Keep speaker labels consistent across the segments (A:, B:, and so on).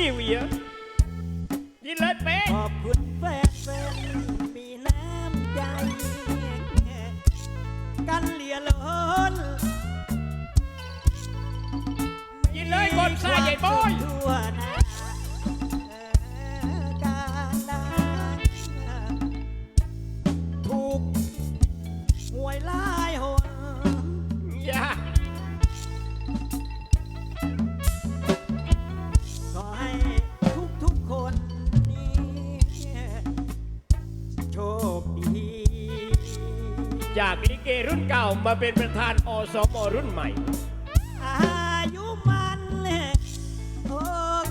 A: นี่เห
B: วียยินเลยเป๊ะ
C: ขอบคุณแฟนแฟนๆมีน้ำใจ กันเหลียล้น
B: ยินเลยบนซ้ายใหญ่บอย
C: ทั่วห
B: จากลิเกรุ่นเก่ามาเป็นประธานอสมรุ่นใหม่
C: อายุมันโอ้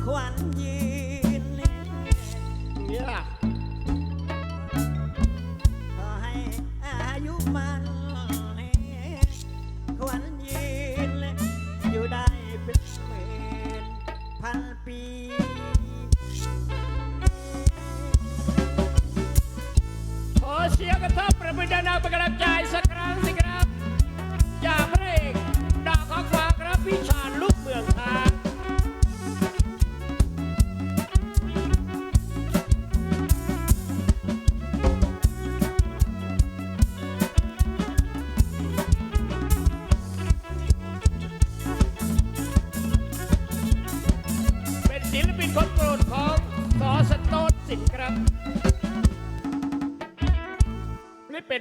C: ขวัญยืน
B: เนี่ย
C: ขอให้อายุมันขวัญยืนอยู่ได้เป็นหมื่นพันปี
B: ขอเสียงกระทบ ประมือ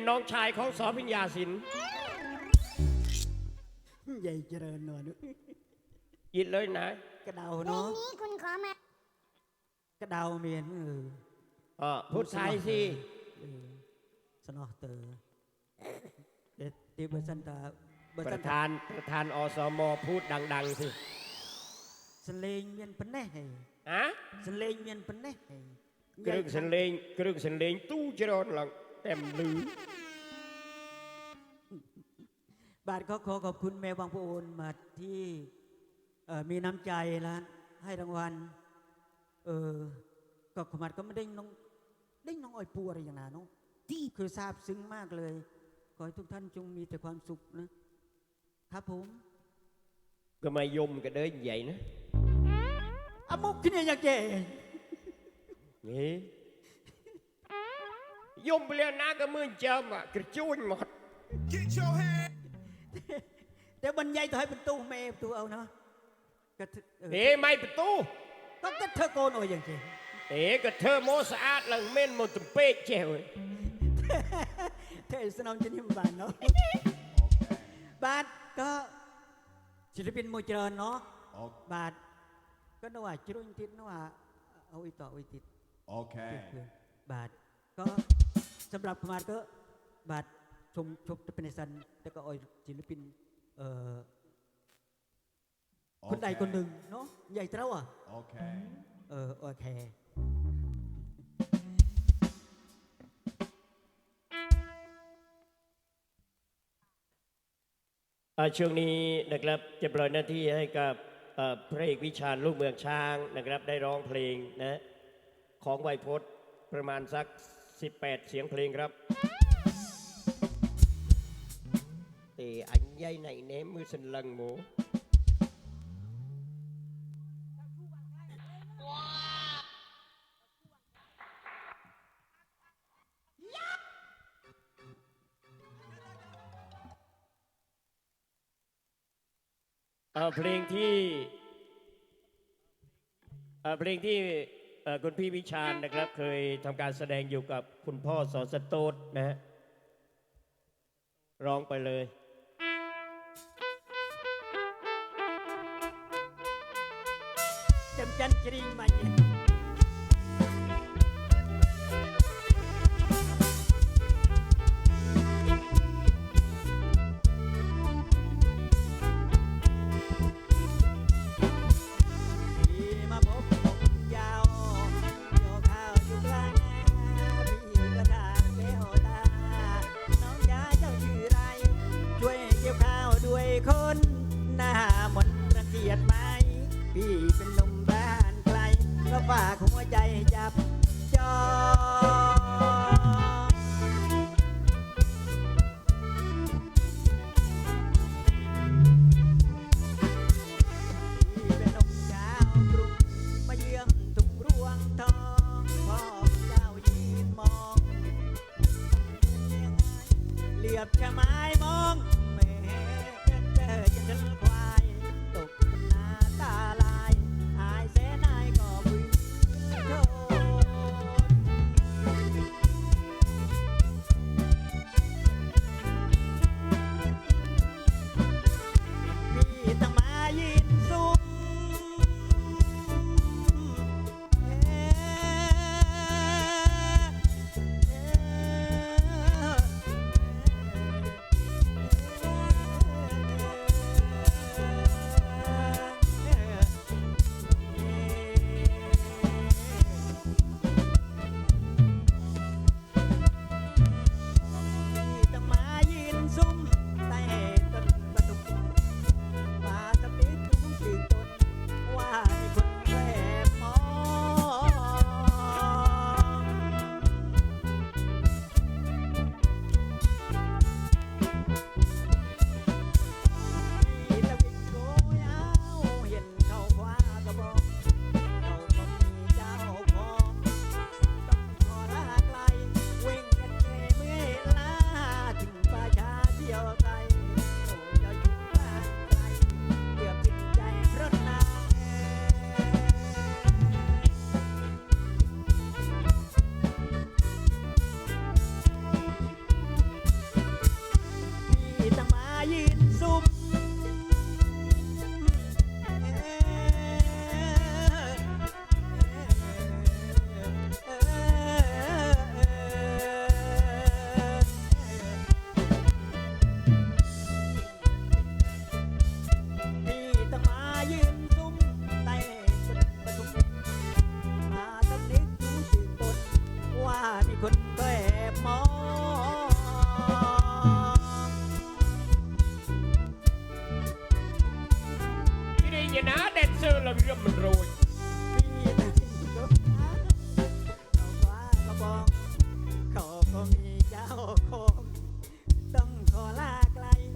B: นี่เป็นน้องชายของสอพิญญาสิน
C: ใหญ่เจริญหนวล
B: ยินเลยนะ
C: กระเดา
A: เพลง
C: เนาะ
A: นี้คุณขอมา
C: กระเดาเมียนเออ
B: เออพูดไทยสิ
C: เออสนอเตอร์เด็ดตีเบอร์สันตาเบอร์
B: ป
C: สั
B: ระ
C: นตา
B: ธานประธานอสมพูดดัง ๆ สิ
C: สเลงเมียนปนแน่ให้
B: อะ
C: สเลงเมียนปนแน่ให้
B: กรึกสันเลงกรึกสันเลงตู้เจรอนหลัง เต็มลือบา
C: ทก็ขอขอบคุณแม่บางปูนมาที่เอ่อมีน้ำใจแล้ว ให้รางวัล เออก็ขมัดก็ไม่ได้น้องได้น้องอ้อยปูอะไรอย่างนั้นเนาะที่คือซาบซึ้งมากเลย ขอให้ทุกท่านจงมีแต่ความสุขนะ ครับผม
B: ก็มายมกันเด้อใหญ่นะ
C: อามุกที่นี่อยากเจ
B: นี่ยมไปแล้วนะก็มือเจิมอะกระจุนหมด
C: แต่บรรยายต่อให้เป็น ตู้แม่ตู้เอาเนาะก็เถอะเออ
B: เอ๋ไม่ประตู
C: ก็ก็เธอโกนโอ้ยอย่างเจ
B: เอ๋ก็เธอโมสะอาดหลังเม่นหมดตุ้มเป๊กเจ้าเว้ย
C: เธอ สนองจะนิ่มบานเนาะบาทก็ศิลปินมวยเจริญเนาะบาทก็นกว่าจิรุนติดนกว่าเอาอีกต่อเอาอีกติด
D: Okay.
C: เพื่อนบาทก็สำหรับขมาดก็บาทชมชมจะเป็นสันแล้วก็เออยศิลปินเอ่อคนใดคนหนึ่งเนาะใหญ่เท่าอะ
D: Okay.
C: เออโอเค
B: อ่าช่วงนี้นะครับจะปล่อยหน้าที่ให้กับเอ่อพระเอกวิชาญลูกเมืองช้างนะครับ ได้ร้องเพลงนะของไวยพจน์ประมาณสัก 18 เสียงเพลงครับเอออันใหญ่ไหนเนมมือสันลังหมูเพลงที่เพลงที่ คุณพี่วิชาญนะครับ เคยทำการแสดงอยู่กับคุณพ่อสอนสโตดนะฮะร้องไปเลย
C: จำจันจริงมาเย็นที่ รียบแค่ไม้มองแม่แต่จะเจอ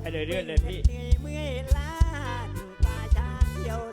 C: ไปเลยเรื่อยเล
B: ย
C: พี่เมื่อ
B: ยล้า
C: นป่